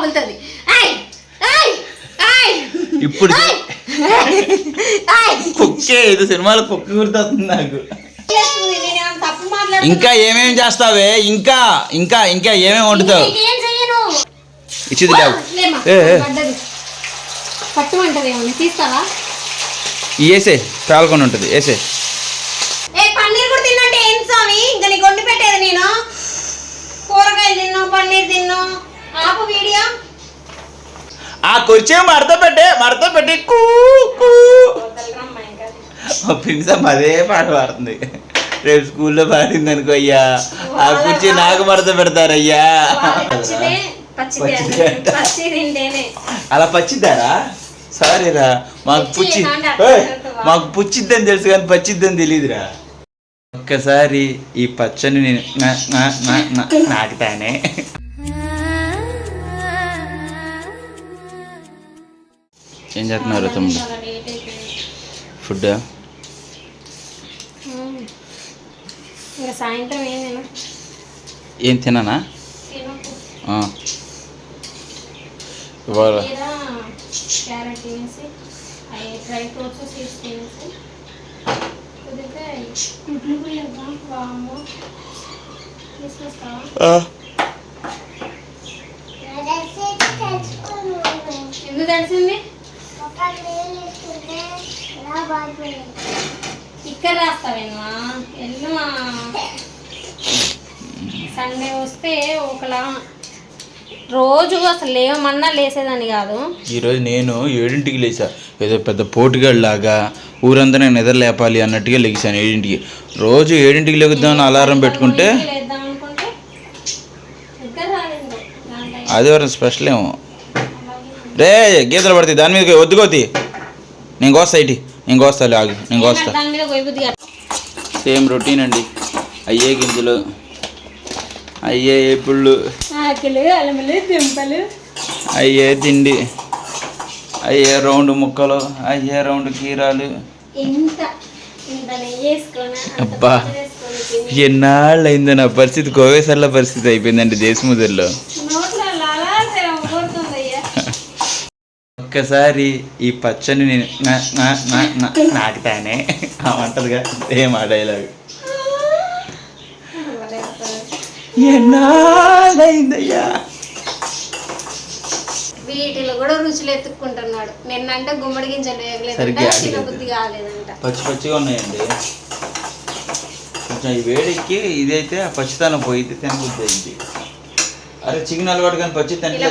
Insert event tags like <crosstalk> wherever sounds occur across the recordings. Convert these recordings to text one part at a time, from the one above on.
పగులుతుంది! ఇప్పుడు! కుక్కే ఇది సినిమాలో కుక్క గుర్తొస్తుంది నాకు? ఇంకా ఏమేమి చేస్తావే? ఇంకా ఇంకా ఇంకా ఏమేమి వండుతావు. ఇచ్చిది వేసే తాల్కొని ఉంటుంది వేసే ఏ పన్నీర్ కూడా తిన్నంటే ఏం స్వామి? ఇంకా నీకు వండి పెట్టేది నేను? కూరగాయలు తిన్నావు పన్నీర్ తిన్నావు ఆ కుర్చీ మడత పెట్టే మడత పెట్టి కూ అదే పాట పాడుతుంది. రేపు స్కూల్లో పాడింది అనుకో అయ్యా. ఆ కుర్చీ నాకు మడత పెడతారయ్యా. అలా పచ్చిద్దారా? సారీరా మాకు పిచ్చి? మాకు పుచ్చిద్దని తెలుసు కానీ పచ్చిద్దని తెలియదురా ఒక్కసారి ఈ పచ్చని నేను నా- నా- ఏం చేస్తున్నారు తమ్ముడు. ఫుడ్ సాయంత్రం ఏం తిన ఏం తిననా. ఇవాళ కుదిరితే గుడ్లు పోయబ్బా వాము తీసుకొస్తావా ఆ, ఎందుకు తెలిసింది ఇక్కడ రాస్తావేమా ఎల్లుమా? సండే వస్తే ఒకలా. రోజు అసలు లేవమన్నా లేసేదాన్ని కాదు. ఈరోజు నేను ఏడింటికి లేచా ఏదో పెద్ద పోటుగాళ్ళలాగా ఊరంతా నేను నిద్ర లేపాలి అన్నట్టుగా లెగిసాను ఏడింటికి. రోజు ఏడింటికి లెగుద్దామని అలారం పెట్టుకుంటే ఆదివారం స్పెషల్ ఏమో. రే గీతలు పడతాయి. దాని మీద వద్దుకోతి నేను కోస్తా ఇటీ. నేను కోస్తా ఆగి నేను కోస్తా దాని మీద గొయ్యబుద్ది సేమ్ రొటీన్ అండి. అయ్యే గింజలు అయ్యే ఏపుళ్ళు దింపలు. అయ్యే తిండి అయ్యే రౌండ్ ముక్కలు అయ్యే రౌండ్ కీరాలు. అబ్బా. ఎన్నాళ్ళు అయిందో నా పరిస్థితి కోవేసర్ల పరిస్థితి అయిపోయిందండి దేశముదర్లో. ఒక్కసారి ఈ పచ్చని నేను నాకుతానే ఆ వంటలుగా ఏం ఆ డైలాగ్ ఎన్నాళ్ళైందయ్యా వీటిలో కూడా రుచులు ఎత్తుక్కుంటున్నాడు. నిన్నంటే గుమ్మడి గింజలు కాలేదంట. పచ్చి పచ్చిగా ఉన్నాయండి. కొంచెం ఈ వేడికి ఇదైతే ఆ పచ్చితనం పోయింది తినబుద్ధి అయింది. అరే చికెన్ అలవాటు కానీ పచ్చి తింటేనే.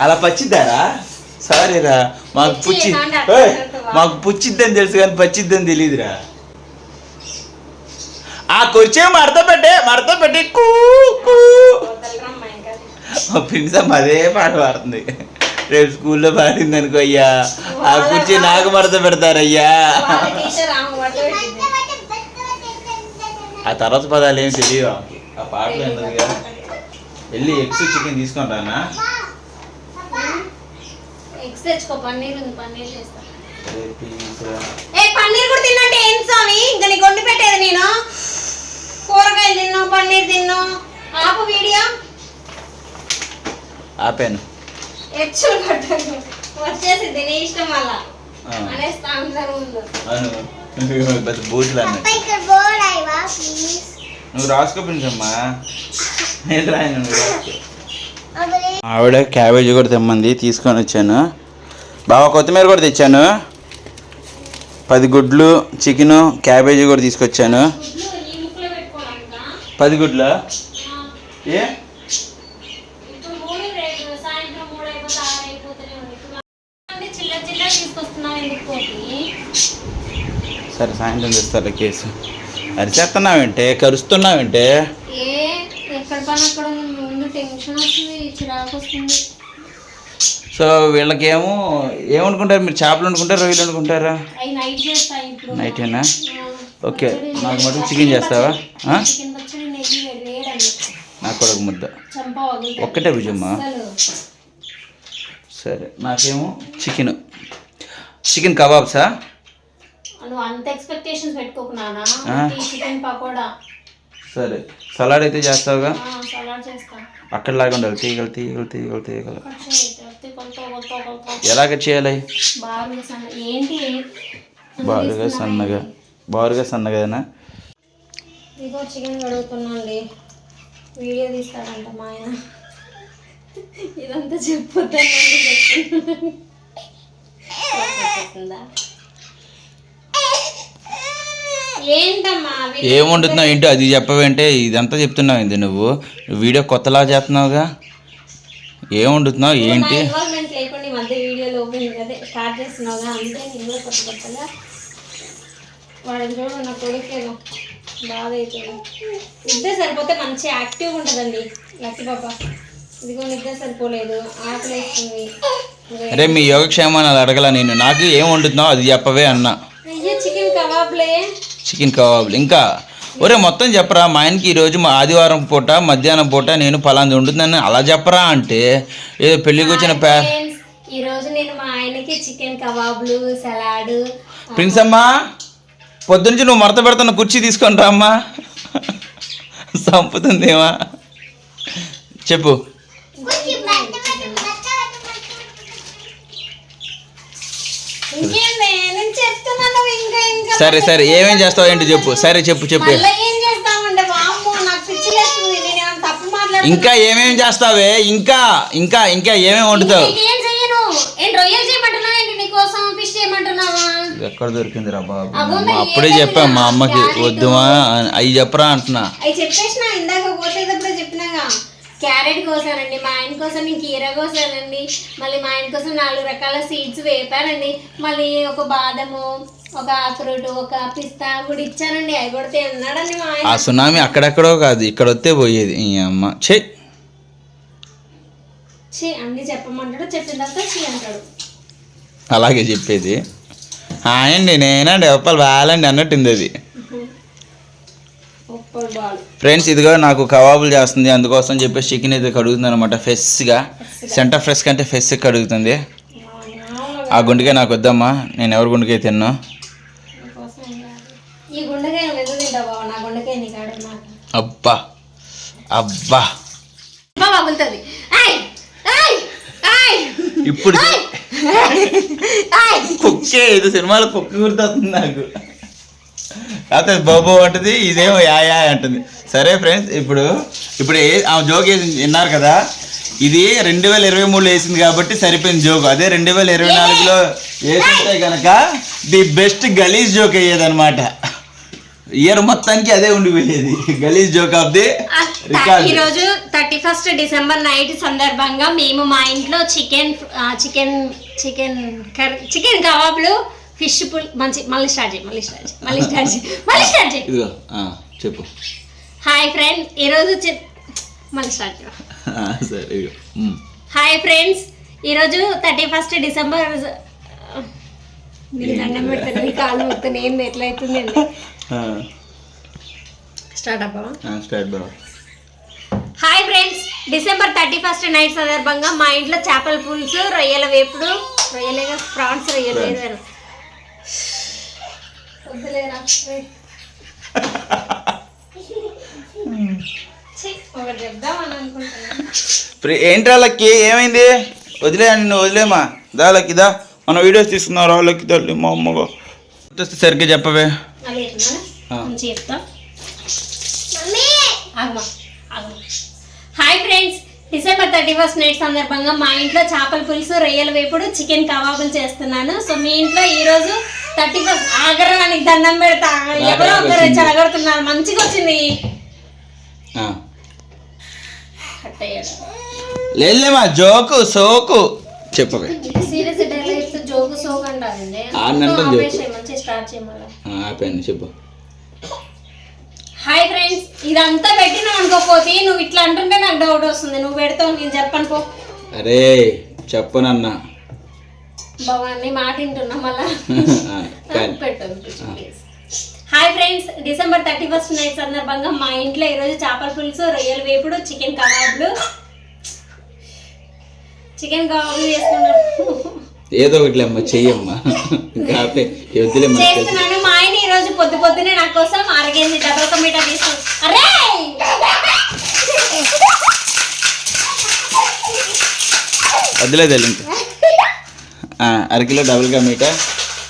అలా పచ్చిద్దారా? సారీరా మాకు పచ్చి? మాకు పుచ్చిద్దని తెలుసు కానీ పచ్చిద్దని తెలియదురా ఆ కుర్చీ మడత పెట్టే మడత పెట్టి కూ కూ. మా ప్రిన్సమ్ అదే పాట పాడుతుంది. రేపు స్కూల్లో పాడింది అనుకో అయ్యా. ఆ కుర్చీ నాకు మడత పెడతారయ్యా. ఆ తర్వాత పదాలు ఏం తెలియదు ఆమెకి. ఆ పాటలు ఉన్నదిగా వెళ్ళి ఎగ్స్ చికెన్ తీసుకొని రానా ఎగ్స్ తెచ్చుకో పన్నీర్ ఉంది పన్నీర్ చేస్తా. ఏ పన్నీర్ కూడా తిన్నంటే ఏం స్వామి? ఇంకా నీకు వండి పెట్టేది నేను. కూరగాయలు తిన్నావు పన్నీర్ తిన్నావు ఆపు వీడియో. ఆపాను. వచ్చేసింది నీ ఇష్టం వల్ల. అనేస్తా అందరూ ముందు <laughs> పెద్ద బూతులు అన్నట్టు. నువ్వు రాసుకో ప్రిన్సమ్మా నేను రాయను నువ్వు రాసుకో. ఆవిడ క్యాబేజీ కూడా తెమ్మంది తీసుకొని వచ్చాను. బావ కొత్తిమీర కూడా తెచ్చాను. పది గుడ్లు చికెను క్యాబేజీ కూడా తీసుకొచ్చాను? పది గుడ్ల? ఏ ఇప్పుడు మూడు రేపు సాయంత్రం మూడు అయిపోతే ఆరు అయిపోతూనే ఉంది ఇప్పుడు అంటే చిల్లర చిల్లర తీసుకొస్తున్నావు ఎందుకు పోటీ సరే సాయంత్రం తెస్తారు కేసు. అరిచేస్తున్నావంటే కరుస్తున్నావంటే? ఏ ఎక్కడ పని అక్కడ. ముందు టెన్షన్ వస్తుంది చిరాకు వస్తుంది. సో వీళ్ళకేమో ఏమనుకుంటారు? మీరు చేపలు అనుకుంటారా రొయ్యలు ఇప్పుడు. నైటేనా ఓకే నాకు మటుకు చికెన్ చేస్తావా? నాకు కూడా ఒక ముద్ద. ఒక్కటే భుజమ్మా? సరే నాకేమో చికెన్. చికెన్ కబాబ్సా? అంత ఎక్స్పెక్టేషన్స్ పెట్టుకోకు నానా. చికెన్ పకోడా. సరే. సలాడ్ అయితే చేస్తావుగా? ఆ, సలాడ్ చేస్తాను అక్కడలాగా ఉండాలి. తీగలు తీగలు తీగలు తీగలు. ఎలాగ చేయాలి? ఏంటి? బారుగా సన్నగా. బారుగా సన్నగానా? ఇదిగో చికెన్ కడుగుతున్నాండి. వీడియో తీస్తాడంట మా ఆయన. ఇదంతా చెప్పొద్దండి <laughs> వీళ్ళు ఏముంటున్నావు ఏంటో అది చెప్పవేంటే ఇదంతా చెప్తున్నావు ఏంటి నువ్వు. వీడియో కొత్తలా చేస్తున్నావుగా. ఏం వండుతున్నావు ఏంటి? వాడిని చూడు నా బాధ అవుతుంది నిద్ర సరిపోతే మంచి యాక్టివ్గా ఉంటుందండి లక్కి పాప. ఇదిగో నిద్ర సరిపోలేదు ఆకలి వేస్తుంది అరే మీ యోగక్షేమాన్ని అలా అడగల నేను. నాకు ఏం వండుతున్నావు అది చెప్పవే అన్నా. అయ్యో చికెన్ కబాబ్లే. చికెన్ కబాబులు ఇంకా ఒరే మొత్తం చెప్పరా మా ఆయనకి ఈరోజు మా ఆదివారం పూట మధ్యాహ్నం పూట నేను పలాంది ఉంటుందని అలా చెప్పరా అంటే ఏదో పెళ్ళికి వచ్చిన పే Friends, ఈ రోజు నేను మా ఆయనకి చికెన్ కబాబ్లు సలాడ్ ప్రిన్స్ అమ్మా పొద్దునుంచి నువ్వు మడత పెడుతున్న కుర్చీ తీసుకొని రా అమ్మా చంపుతుందేమా చెప్పు ఇంకేంది నేను చెప్తున్నాను ఇంకా ఇంకా సరే సరే ఏమేం చేస్తావు ఏంటి చెప్పు. సరే చెప్పు చెప్పు. ఇంకా ఏమేం చేస్తావే? ఇంకా ఇంకా ఇంకా ఏమేమి వండుతావు? ఎక్కడ దొరికింది రా బాబు అప్పుడే చెప్పాం మా అమ్మకి. వద్దుమా అవి చెప్పరా అంటున్నా. చెప్పేసిన ఇందాక పోసేటప్పుడే చెప్పినాగా. క్యారెట్ కోసానండి మా ఆయన కోసం నేను కీర కోసానండి మళ్ళీ మా ఆయన కోసం నాలుగు రకాల సీడ్స్ వేపానండి మళ్ళీ ఒక బాదము ఒక అక్రోట్ ఒక పిస్తా కూడా ఇచ్చానండి అవి కొడితే అన్నాడండి మా ఆయన. ఆ సునామీ అక్కడెక్కడో కాదు ఇక్కడ వస్తే పోయేది ఈ అమ్మ. ఛే! ఛీ అన్ని చెప్పమంటాడు చెప్పిన తర్వాత చీ అంటాడు. అలాగే చెప్పేది. అండి నేనండి ఒప్పలు బాగాలండి అన్నట్టుంది అది. ఫ్రెండ్స్ ఇదిగో నాకు కబాబులు చేస్తుంది. అందుకోసం చెప్పేసి చికెన్ అయితే కడుగుతుంది అనమాట ఫ్రెష్గా సెంటర్ ఫ్రెష్ కంటే ఫ్రెష్ కడుగుతుంది. ఆ గుండెకాయ నాకు వద్దమ్మా. నేను ఎవరి గుండెకాయ తిన్నా? అబ్బా. అబ్బా. ఇప్పుడు కుక్కే ఇది సినిమాలో కుక్క గుర్తొస్తుంది నాకు. కాకపోతే బాబు అంటది ఇదేమో యా యా అంటుంది. సరే ఫ్రెండ్స్ ఇప్పుడు ఇప్పుడు ఏ ఆ జోక్ వేసి విన్నారు కదా? ఇది రెండు వేల ఇరవై మూడులో వేసింది కాబట్టి సరిపోయింది జోక్. అదే రెండు వేల ఇరవై నాలుగులో వేసింటే కనుక ది బెస్ట్ గలీజ్ జోక్ అయ్యేదన్నమాట. ఇయర్ మొత్తానికి అదే ఉండిపోయేది. గలీజ్ జోక్ ఆఫ్ ది రికార్డ్. ఈరోజు థర్టీ ఫస్ట్ డిసెంబర్ నైట్ సందర్భంగా మేము మా ఇంట్లో chicken chicken chicken curry chicken కబాబ్లు fish పుల్ మంచి మళ్ళీ స్టార్ట్ చేయి మళ్ళీ స్టార్ట్ చేయి మళ్ళీ స్టార్ట్ చేయి మళ్ళీ స్టార్ట్ చేయి ఇదిగో ఆ, చెప్పు. హాయ్ ఫ్రెండ్ ఈరోజు చి- మళ్ళీ స్టార్ట్ చేయి ఆ, సరే ఇదిగో. ఉమ్. హాయ్ ఫ్రెండ్స్ ఈరోజు థర్టీ ఫస్ట్ డిసెంబర్ నీకు దండం పెడతాను నీ కాళ్ళు మొత్తం నేను ఎట్లయితుంది అండి ఆ, స్టార్ట్ అబ్బా ఆ, స్టార్ట్ బాబు hi friends December thirty first night సందర్భంగా మా ఇంట్లో చేపల పులుసు రొయ్యల వేపుడు రొయ్యలేగా ప్రాన్స్ రొయ్యలు వేరు. ఏంట్రా లక్కి? ఏమైంది? వదిలే నిన్ను వదిలేమా? దా లక్కి దా. మన వీడియోస్ తీసుకున్నారు వాళ్ళకి తల్లి మా అమ్మగా. వస్తే సరిగ్గా చెప్పవే. Hi friends December thirty first night సందర్భంగా మా ఇంట్లో చేపల పులుసు రొయ్యల వేపుడు చికెన్ కబాబులు చేస్తున్నాను. సో మీ ఇంట్లో ఈ రోజు థర్టీ ఫస్ట్ ఆగరానికి దండం పెడతా. ఎవరో ఒకరు. చెడగొడుతున్నారు మంచిగా వచ్చింది. లేదులేమా జోకు సోకు. చెప్పవే. సీరియస్ డైలాగ్స్ జోకు సోకు అంటారండి. స్టార్ట్ ఆపాను చెప్పు. హాయ్ ఫ్రెండ్స్ ఇదంతా పెట్టినా అనుకోపోతే నువ్వు ఇట్లా అంటుంటే నాకు డౌట్ వస్తుంది. నువ్వు పెడతావు నేను చెప్పను పో. అరే చెప్పనన్నా భవాన్ని మాట వింటున్నా మళ్ళా? Hi friends December thirty first night సందర్భంగా మా ఇంట్లో ఈరోజు చేపల పులుసు రొయ్యల వేపుడు చికెన్ కబాబ్లు. చికెన్ కబాబ్లు చేస్తున్నాను ఏదో ఒకటి అమ్మ చెయ్యమ్మా. <laughs> చేస్తున్నాను ఆయన రోజు పొద్దు పొద్దునే నా కోసం అరగేంది డబల్ కమిటా తీసుకు. అరే వద్దులే తెలియదు అరకిలో డబుల్ కమిటా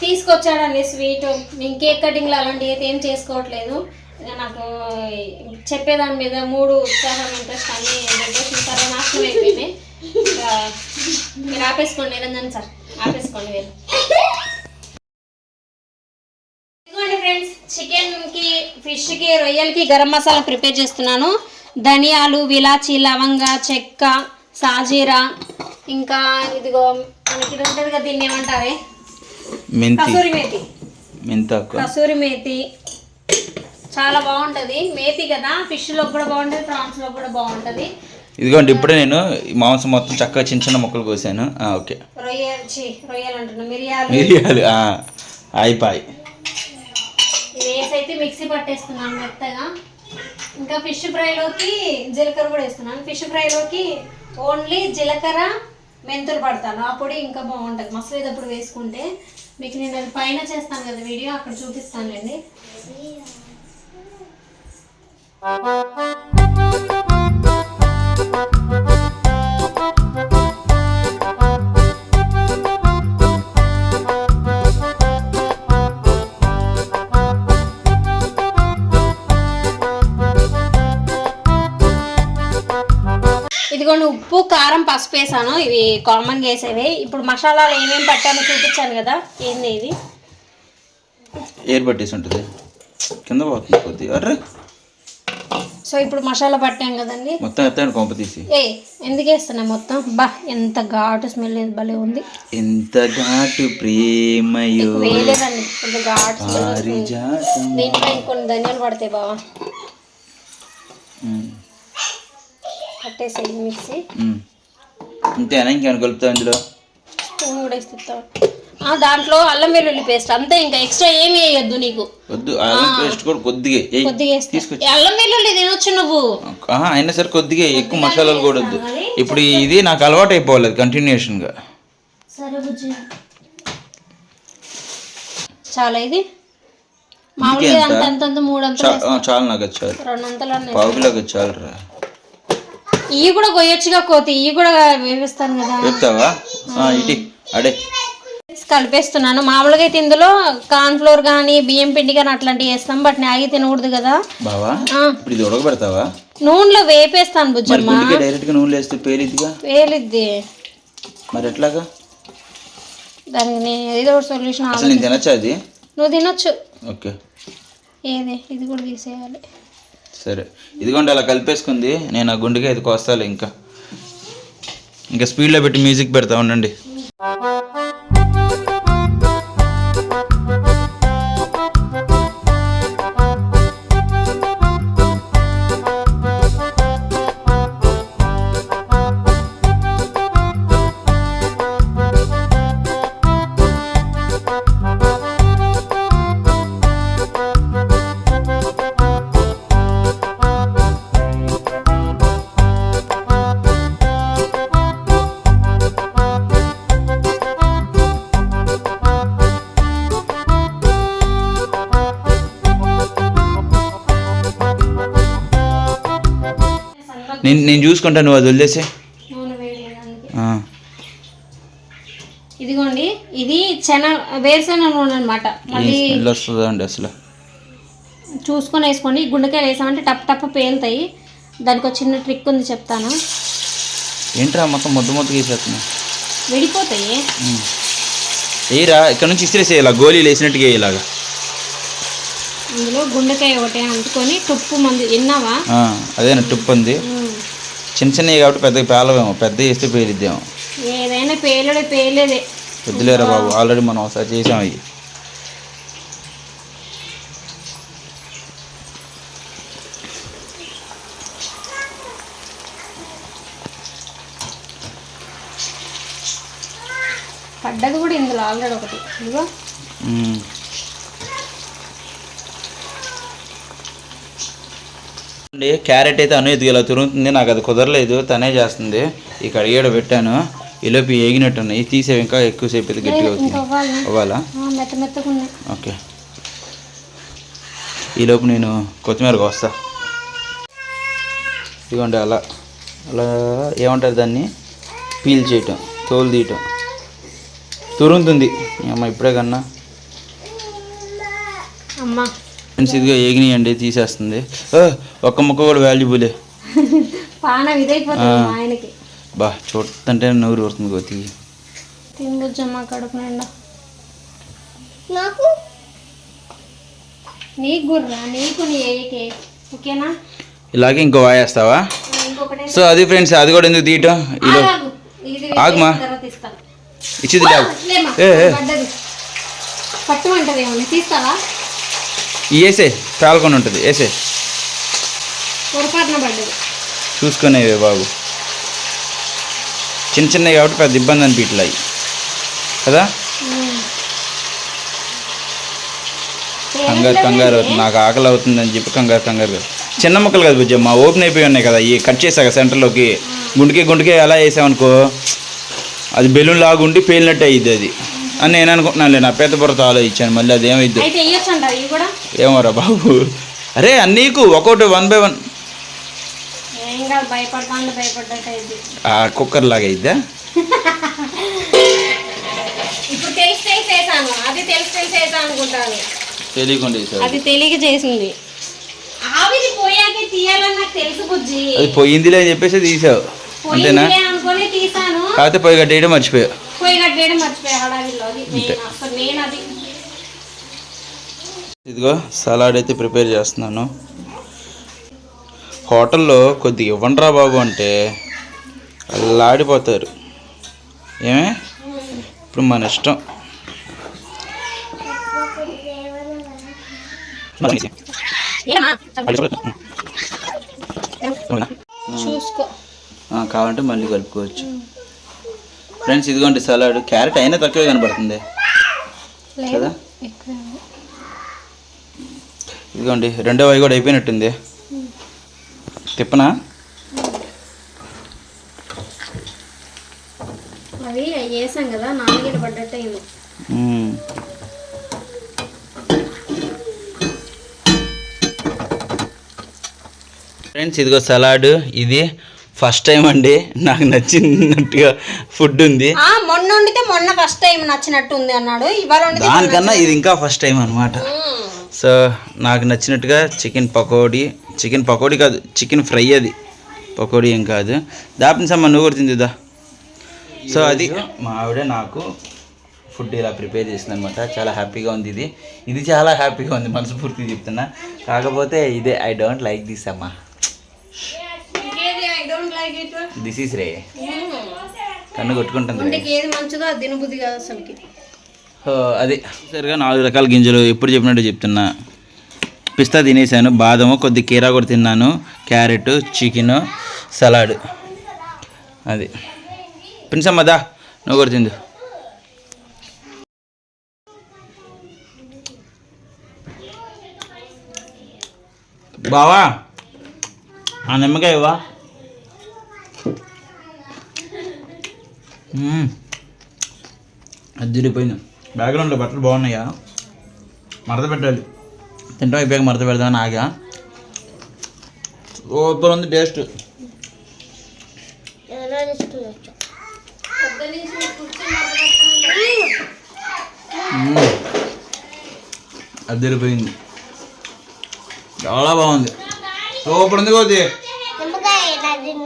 తీసుకొచ్చాడండి స్వీట్. నేను కేక్ కటింగ్లో అలాంటివి అయితే ఏం చేసుకోవట్లేదు. నాకు చెప్పేదాని మీద మూడు ఉత్సాహం ఇంట్రెస్ట్ అన్ని జనరేషన్ సరే నాశనం అయిపోయినాయి. మీరు ఆపేసుకోండి నిరంజన్ సార్. ఆపేసుకోండి మీరు చికెన్కి ఫిష్కి రొయ్యలకి గరం మసాలా ప్రిపేర్ చేస్తున్నాను. ధనియాలు విలాచి లవంగ చెక్క సాజీరా ఇంకా ఇదిగో మనకి ఇది ఉంటుంది కదా దీన్ని ఏమంటారే? కసూరి మేతి. కసూరి మేతి. చాలా బాగుంటది. మేతి కదా ఫిష్లో కూడా బాగుంటది ప్రాన్స్లో కూడా బాగుంటది. ఇదిగోండి ఇప్పుడే నేను మాంసం మొత్తం చక్కగా చిన్న చిన్న ముక్కలు కోసాను. ఓకే. రొయ్య చి రొయ్యలు అంటున్నా. మిరియాలు. మిరియాలు అయిపోయి. అయితే మిక్సీ పట్టేస్తున్నాను మెత్తగా. ఇంకా ఫిష్ ఫ్రైలోకి జీలకర్ర కూడా వేస్తున్నాను. ఫిష్ ఫ్రైలోకి ఓన్లీ జీలకర్ర మెంతులు పడతాను. ఆ పొడి ఇంకా బాగుంటుంది. మసాలా వేసేటప్పుడు వేసుకుంటే. మీకు నేను అది పైన చేస్తాను కదా వీడియో అక్కడ చూపిస్తానులేండి. ఇదిగోండి ఉప్పు కారం పసుపు వేసాను. ఇవి కామన్గా వేసేవి ఇప్పుడు మసాలాలు ఏమేమి పట్టానో చూపించాను కదా. ఏంది ఇది? ఏర్ పట్టేసి ఉంటుంది. కింద పోతుంది కొద్దిగా అర్రే. సో ఇప్పుడు మసాలా పట్టాం కదండి. మొత్తం ఎత్తాను కొంప తీసి. ఏ ఎందుకు వేస్తున్నా మొత్తం? బా ఎంత ఘాటు స్మెల్ భలే ఉంది. ఎంత ఘాటు ప్రేమయో. వేయలేదండి. కొంచెం ఘాటు. దీంట్లో ఇంకొన్ని ధనియాలు పడతాయి బావా. ఉమ్, పట్టేసాయి మిక్సీ. అంతేనా ఇంకేమైనా కలుపుతా అందులో స్పూన్ కూడా ఇస్తాం ఆ, దాంట్లో అల్లం వెల్లుల్లి పేస్ట్ అంతే ఇంకా ఎక్స్ట్రా ఏమి వేయొద్దు నీకు. వద్దు అల్లం పేస్ట్ కూడా కొద్దిగా. తీసుకొచ్చి. అల్లం వెల్లుల్లి తినొచ్చు నువ్వు. అయినా సరే కొద్దిగా ఎక్కువ మసాలాలు కూడా వద్దు. ఇప్పుడు ఇది నాకు అలవాటు అయిపోవాలి కంటిన్యూషన్గా సరే బుజ్జి. చాలా ఇది. మామూలుగా అంత మూడు అంతలు చాలు నాకు చాలు. రెండు అంతలు అన్నీ పావు కిలోకి అది చాలు రా ఇవి కూడా కొయ్యొచ్చుగా కోతి ఇవి కూడా వేపిస్తాను కదా. చెప్తావా ఆ, ఇటీ అడే. కలిపేస్తున్నాను. మామూలుగా అయితే ఇందులో కార్న్ ఫ్లోర్ కానీ బియ్యం పిండి కానీ అట్లాంటివి వేస్తాం బట్ మ్యాగీ తినకూడదు కదా. బావా ఇప్పుడు ఇది ఉడకబెడతావా? నూనెలో వేపేస్తాను బుజ్జమ్మ. గుండెకి డైరెక్ట్గా నూనె వేస్తే పేలిద్దిగా? వేలిద్ది మరి ఎట్లాగా? దానికి నేను ఏదో ఒక సొల్యూషన్ అసలు నేను తినచ్చా అది? నువ్వు తినొచ్చు. ఓకే. ఏది? ఇది కూడా తీసేయాలి. సరే. ఇదిగోండి అలా కలిపేసుకుంది. నేను ఆ గుండెకి ఇది కోస్తాలి ఇంకా. ఇంకా స్పీడ్లో పెట్టి మ్యూజిక్ పెడతా ఉండండి. నేను నేను చూసుకుంటాను నువ్వు అది వదిలేసే. ఇదిగోండి ఇది చెన వేరుశెనగ నూనె అనమాట మళ్ళీ స్మెల్ వస్తుందా అండి అసలు. చూసుకొని వేసుకోండి. గుండెకాయలు వేసామంటే టప్ టప్ పేలుతాయి. దానికి ఒక చిన్న ట్రిక్ ఉంది చెప్తాను. ఏంట్రా మొత్తం ముద్ద ముద్ద గీసేస్తున్నా విడిపోతాయి. ఏరా ఇక్కడ నుంచి ఇస్త్రీ చేయాలి గోళీలు వేసినట్టుగా వేయలాగా అందులో గుండెకాయ ఒకటి అంటుకొని టుప్పు మంది విన్నావా? అదేనా టుప్ ఉంది. చిన్న చిన్నవి కాబట్టి పెద్దగా పేలవేమో పెద్ద వేస్తే పేలిద్దేమో. ఏదైనా పేలుడే పేలేదే. వద్దులేరా బాబు ఆల్రెడీ మనం ఒకసారి చేసాం అవి పడ్డది కూడా ఇందులో ఆల్రెడీ ఒకటి. ఇదిగో. అండి క్యారెట్ అయితే అను ఇలా తిరుగుతుంది నాకు అది కుదరలేదు తనే చేస్తుంది. ఈ కడిగేడ పెట్టాను ఈలోపు ఏగినట్టు ఉన్నాయి తీసేవి ఇంకా ఎక్కువసేపు అయితే గట్టిగా అవుతుంది. అవ్వాలి ఓకే. ఈలోపు నేను కొత్తిమీరకు వస్తా. ఇదిగోండి అలా అలా ఏమంటారు దాన్ని? పీల్ చేయటం తోలు తీయటం. తురుముతుంది. అమ్మ ఇప్పుడే కన్నా. అమ్మా. ఫ్రెండ్స్ ఇదిగో ఏగినాయండి తీసేస్తుంది. ఒక్క ముక్క కూడా వాల్యుబులే. <laughs> బా చూస్తుంటే నవ్వు ఊరుతుంది గోతి తినబుజ్జమ్మ కడుపు నిండా. నాకు? నీకు గుర్రా నీకు నీ ఏకే ఓకేనా? ఇలాగే ఇంకో వాయేస్తావా? సో అది ఫ్రెండ్స్ అది కూడా ఎందుకు తీయటం? ఇలా ఆగుమా. ఇచ్చింది లేవు పట్టుమంటది తీస్తావా? వేసే పేలకొని ఉంటుంది వేసే చూసుకునేవే బాబు. చిన్న చిన్నవి కాబట్టి పెద్ద ఇబ్బంది అనిపించలే కదా? కంగారు కంగారు అవుతుంది. నాకు ఆకలి అవుతుందని చెప్పి కంగారు కంగారు కాదు. చిన్న ముక్కలు కదా బుజ్జమ్మ ఓపెన్ అయిపోయి ఉన్నాయి కదా ఈ కట్ చేసాక సెంటర్లోకి. గుండెకి గుండెకి ఎలా వేసామనుకో అది బెలూన్ లాగుండి పేలినట్టు అయ్యిద్ది అది. అని నేను అనుకుంటున్నాను నా పెద్ద బుర్రతో ఆలోచించాను మళ్ళీ అది ఏమైద్ది. ఏమోరా బాబు. అరే అన్నీకు ఒక్కొక్కటి వన్ బై వన్. కుక్కర్ లాగా అయిద్దా? తెలియకుండా. అది తెలియక చేసింది. ఆవిరి పోయాకే తీయాలని నాకు తెలుసు బుజ్జి. అది పోయిందిలే అని చెప్పేసి తీసావు. అంతేనా? కాకపోతే పొయ్యి కట్టేయడం మర్చిపోయావు. మర్చిపోయా హడావిలో. నేను అది ఇదిగో సలాడ్ అయితే ప్రిపేర్ చేస్తున్నాను. హోటల్లో కొద్దిగా ఇవ్వండిరా బాబు అంటే అల్లాడిపోతారు. ఏమే? ఇప్పుడు మన ఇష్టం. కావాలంటే మళ్ళీ కలుపుకోవచ్చు. ఫ్రెండ్స్ ఇదిగోండి సలాడ్ క్యారెట్ అయినా తక్కువే కనబడుతుంది. కదా? ఇదిగోండి రెండో వై కూడా అయిపోయినట్టుంది. తిప్పనా? అవి వేసాం కదా నాలుగేళ్ళు పడ్డట్టు అయింది. మ్మ్. ఫ్రెండ్స్ ఇదిగో సలాడ్ ఇది ఫస్ట్ టైం అండి. నాకు నచ్చినట్టుగా ఫుడ్ ఉంది. ఆ మొన్న వండితే మొన్న ఫస్ట్ టైం నచ్చినట్టు ఉంది అన్నాడు. ఇవాళ దానికన్నా ఇది ఇంకా ఫస్ట్ టైం అనమాట సో నాకు నచ్చినట్టుగా చికెన్ పకోడీ చికెన్ పకోడీ కాదు చికెన్ ఫ్రై అది. పకోడీ ఏం కాదు. దాపిన సమ్మ నువ్వు కూడా తిందిదా సో అది మా ఆవిడ నాకు ఫుడ్ ఇలా ప్రిపేర్ చేసింది అనమాట చాలా హ్యాపీగా ఉంది ఇది. ఇది చాలా హ్యాపీగా ఉంది మనస్ఫూర్తిగా చెప్తున్నా. కాకపోతే ఇదే ఐ డోంట్ లైక్ దిస్ అమ్మా. దిస్ ఈస్ రే కన్ను కొట్టుకుంటుంది ఏది మంచిదో అది తినబుద్ధి కాదు అసలుకి. సో అది. సరిగా నాలుగు రకాల గింజలు ఎప్పుడు చెప్పినట్టు చెప్తున్నా. పిస్తా తినేసాను బాదము కొద్ది కీరా కూడా తిన్నాను క్యారెట్ చికెన్ సలాడ్. అది. ప్రిన్సమ్మ దా నువ్వు కూడా తిందు. బావా ఆ నిమ్మకాయ ఇవ్వా. అదిరిపోయింది బ్యాక్గ్రౌండ్లో బట్టలు బాగున్నాయా? మడత పెట్టాలి. తింటాం అయిపోయాక మడత పెడదామని ఆగా. సూపర్ ఉంది టేస్ట్. అదిరిపోయింది చాలా బాగుంది. సూపర్ ఉంది కోతి.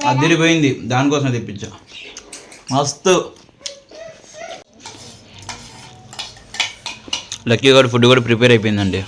అదిరిపోయింది దానికోసం తెప్పించా. మస్తు. లక్కీ గారు ఫుడ్ కూడా ప్రిపేర్ అయిపోయిందండి.